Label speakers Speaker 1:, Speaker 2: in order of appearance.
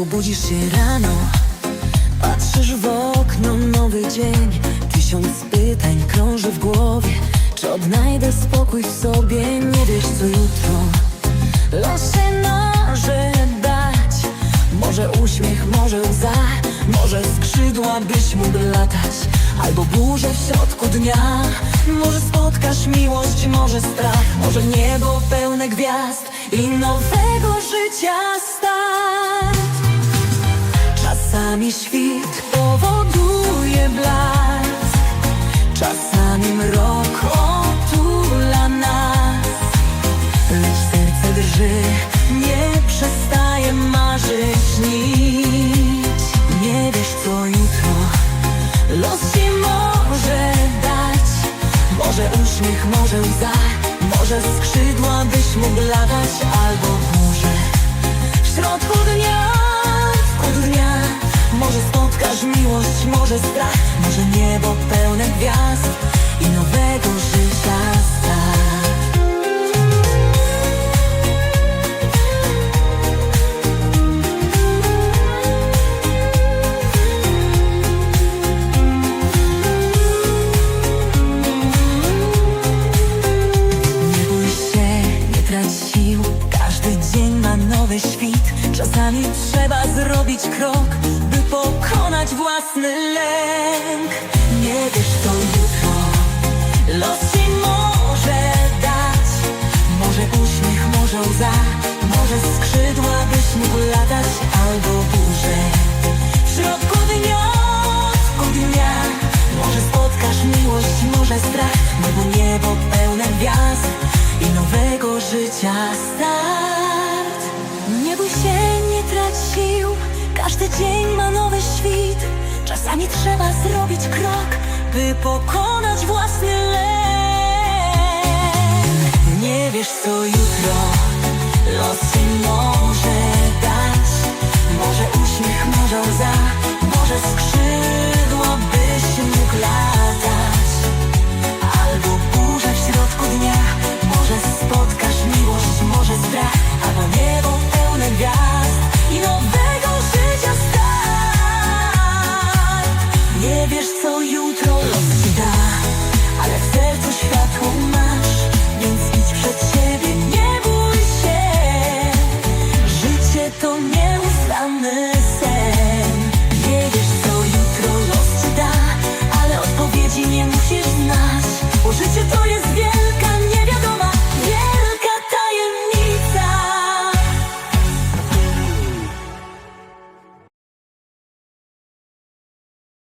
Speaker 1: Znowu budzisz się rano. Patrzysz w okno, nowy dzień. Tysiąc pytań krąży w głowie. Czy odnajdę spokój w sobie? Nie wiesz co jutro. Los się może dać. Może uśmiech, może łza. Może skrzydła byś mógł latać. Albo burzę w środku dnia. Może spotkasz miłość, może strach. Może niebo pełne gwiazd I nowego życia start Czasami świt powoduje blask. Czasami mrok otula nas. Lecz serce drży, nie przestaje marzyć nic. Nie wiesz co jutro los ci może dać. Może uśmiech, może łza, może skrzydła byś mógł latać Albo burzę w środku dnia, nowego życia Nie bój nie trać Każdy dzień ma nowy świt. Czasami trzeba zrobić krok By pokonać własny lęk. Nie wiesz może Może skrzydła byś mógł latać albo burzę W środku dnia, w dnia. Może spotkasz miłość, może strach No niebo pełne gwiazd i nowego życia start. Nie bój się, nie trać sił. Każdy dzień ma nowy świt. Czasami trzeba zrobić krok By pokonać własny lęk. Nie wiesz co jutro może dać. Może uśmiech, może łza Może skrzydła byś mógł latać. Albo burza w środku dnia. Może spotkasz miłość, może strach Albo niebo pełne gwiazd I nowego życia start Nie wiesz co jutro.